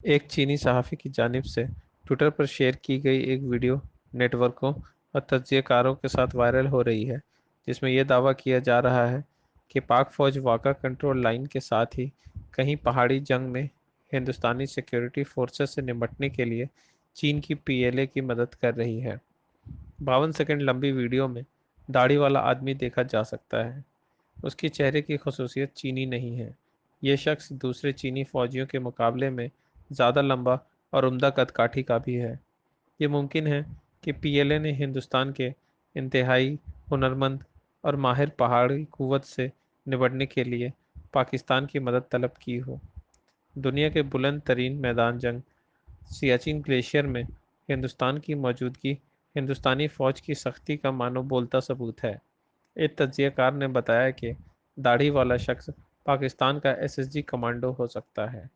एक चीनी सहाफ़ी की जानिब से ट्विटर पर शेयर की गई एक वीडियो नेटवर्कों और तज्ज़ियाकारों के साथ वायरल हो रही है, जिसमें यह दावा किया जा रहा है कि पाक फ़ौज वाका कंट्रोल लाइन के साथ ही कहीं पहाड़ी जंग में हिंदुस्तानी सिक्योरिटी फोर्सेस से निपटने के लिए चीन की पीएलए की मदद कर रही है। बावन सेकंड लंबी वीडियो में दाढ़ी वाला आदमी देखा जा सकता है। उसके चेहरे की खसूसियत चीनी नहीं है। ये शख्स दूसरे चीनी फौजियों के मुकाबले में ज़्यादा लंबा और उम्दा कदकाठी का भी है। ये मुमकिन है कि पीएलए ने हिंदुस्तान के इंतहाई हुनरमंद और माहिर पहाड़ी कुवत से निपटने के लिए पाकिस्तान की मदद तलब की हो। दुनिया के बुलंद तरीन मैदान जंग, सियाचिन ग्लेशियर में हिंदुस्तान की मौजूदगी, हिंदुस्तानी फ़ौज की सख्ती का मानो बोलता सबूत है। एक तजियाकार ने बताया कि दाढ़ी वाला शख्स पाकिस्तान का एसएसजी कमांडो हो सकता है।